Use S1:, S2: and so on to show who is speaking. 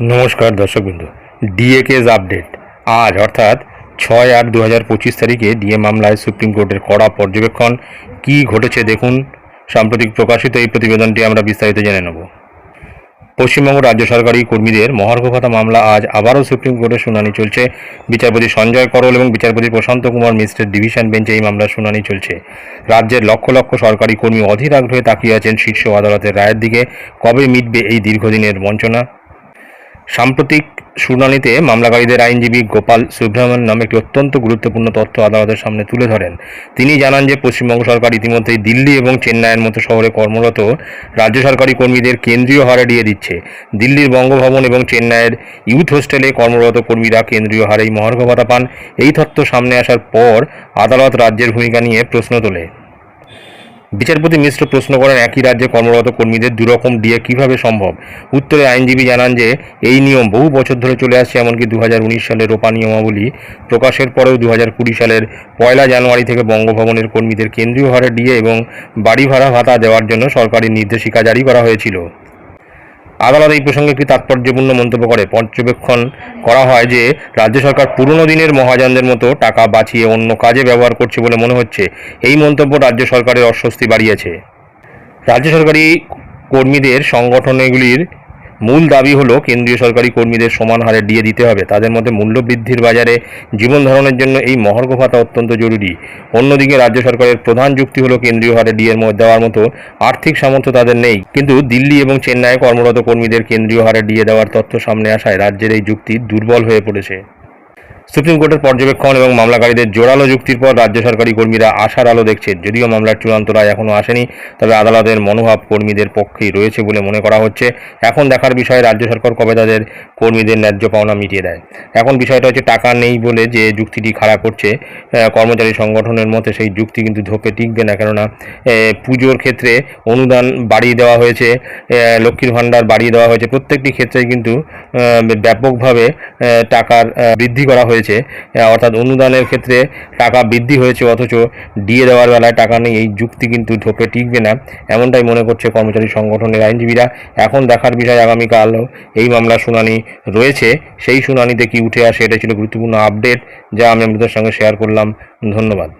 S1: নমস্কার দর্শকবৃন্দ। DA case update আজ, অর্থাৎ ছয় আট দু হাজার পঁচিশ তারিখে ডিএ মামলায় সুপ্রিম কোর্টের কড়া পর্যবেক্ষণ কী ঘটেছে দেখুন। সাম্প্রতিক প্রকাশিত এই প্রতিবেদনটি আমরা বিস্তারিত জেনে নেব। পশ্চিমবঙ্গ রাজ্য সরকারি কর্মীদের মহার্ঘ মামলা আজ আবারও সুপ্রিম কোর্টে শুনানি চলছে। বিচারপতি সঞ্জয় করল এবং বিচারপতি প্রশান্ত কুমার মিশ্রের ডিভিশন বেঞ্চে এই মামলার শুনানি চলছে। রাজ্যের লক্ষ লক্ষ সরকারি কর্মী অধীর আগ্রহে তাকিয়ে আছেন শীর্ষ আদালতের রায়ের দিকে। কবে মিটবে এই দীর্ঘদিনের বঞ্চনা? সাম্প্রতিক শুনানিতে মামলাকারীদের আইনজীবী গোপাল সুব্রহ্মণ্য নামে একটি অত্যন্ত গুরুত্বপূর্ণ তথ্য আদালতের সামনে তুলে ধরেন। তিনি জানান যে, পশ্চিমবঙ্গ সরকার ইতিমধ্যেই দিল্লি এবং চেন্নাইয়ের মতো শহরে কর্মরত রাজ্য সরকারি কর্মীদের কেন্দ্রীয় হারে দিয়ে দিচ্ছে। দিল্লির বঙ্গভবন এবং চেন্নাইয়ের ইউথ হোস্টেলে কর্মরত কর্মীরা কেন্দ্রীয় হারেই মহার্ঘ ভাতা পান। এই তথ্য সামনে আসার পর আদালত রাজ্যের ভূমিকা নিয়ে প্রশ্ন তোলে। বিচারপতি মিশ্র প্রশ্ন করেন, একই রাজ্যে কর্মরত কর্মীদের দুরকম ডিএ কীভাবে সম্ভব? উত্তরে আইনজীবী জানান যে, এই নিয়ম বহু বছর ধরে চলে আসছে, এমনকি দু সালের রোপা নিয়মাবলী প্রকাশের পরেও দু হাজার কুড়ি সালের পয়লা জানুয়ারি থেকে বঙ্গভবনের কর্মীদের কেন্দ্রীয় হারে ডিএ এবং বাড়ি ভাড়া ভাতা দেওয়ার জন্য সরকারি নির্দেশিকা জারি করা হয়েছিল। আদালত এই প্রসঙ্গে একটি তাৎপর্যপূর্ণ মন্তব্য করে। পর্যবেক্ষণ করা হয় যে, রাজ্য সরকার পুরনো দিনের মহাজানদের মতো টাকা বাঁচিয়ে অন্য কাজে ব্যবহার করছে বলে মনে হচ্ছে। এই মন্তব্য রাজ্য সরকারের অস্বস্তি বাড়িয়েছে। রাজ্য সরকারি কর্মীদের সংগঠনগুলির মূল দাবি হলো কেন্দ্রীয় সরকারি কর্মীদের সমান হারে দিয়ে দিতে হবে। তাদের মধ্যে মূল্যবৃদ্ধির বাজারে জীবন ধারণের জন্য এই মহার্ঘ ভাতা অত্যন্ত জরুরি। অন্যদিকে রাজ্য সরকারের প্রধান যুক্তি হলো কেন্দ্রীয় হারে ডিএর দেওয়ার মতো আর্থিক সামর্থ্য তাদের নেই। কিন্তু দিল্লি এবং চেন্নাইয়ে কর্মরত কর্মীদের কেন্দ্রীয় হারে ডিএ দেওয়ার তথ্য সামনে আসায় রাজ্যের এই যুক্তি দুর্বল হয়ে পড়েছে। সুপ্রিম কোর্টের পর্যবেক্ষণ এবং মামলাকারীদের জোরালো যুক্তির পর রাজ্য সরকারি কর্মীরা আশার আলো দেখছে। যদিও মামলার চূড়ান্ত রায় এখনও আসেনি, তবে আদালতের মনোভাব কর্মীদের পক্ষেই রয়েছে বলে মনে করা হচ্ছে। এখন দেখার বিষয়ে, রাজ্য সরকার কবে তাদের কর্মীদের ন্যায্য পাওনা মিটিয়ে দেয়? এখন বিষয়টা হচ্ছে টাকা নেই বলে যে যুক্তিটি খাড়া করছে কর্মচারী সংগঠনের মতে সেই যুক্তি কিন্তু ধোপে টিকবে না। কেননা পুজোর ক্ষেত্রে অনুদান বাড়িয়ে দেওয়া হয়েছে লক্ষ্মীর ভাণ্ডার বাড়িয়ে দেওয়া হয়েছে। প্রত্যেকটি ক্ষেত্রেই কিন্তু ব্যাপকভাবে টাকার বৃদ্ধি করা হয়েছে। আহ, অর্থাৎ অনুদানের ক্ষেত্রে টাকা বৃদ্ধি হয়েছে অথচ দিয়ে দেওয়ার বেলায় টাকা নেই এই যুক্তি কিন্তু ঢোকে টিকবে না। এমনটাই মনে করছে কর্মচারী সংগঠনের আইনজীবীরা। এখন দেখার বিষয় আগামীকাল এই মামলার শুনানি রয়েছে। সেই শুনানিতে কি উঠে আসে এটা ছিল গুরুত্বপূর্ণ আপডেট যা আমি আপনাদের সঙ্গে শেয়ার করলাম। ধন্যবাদ।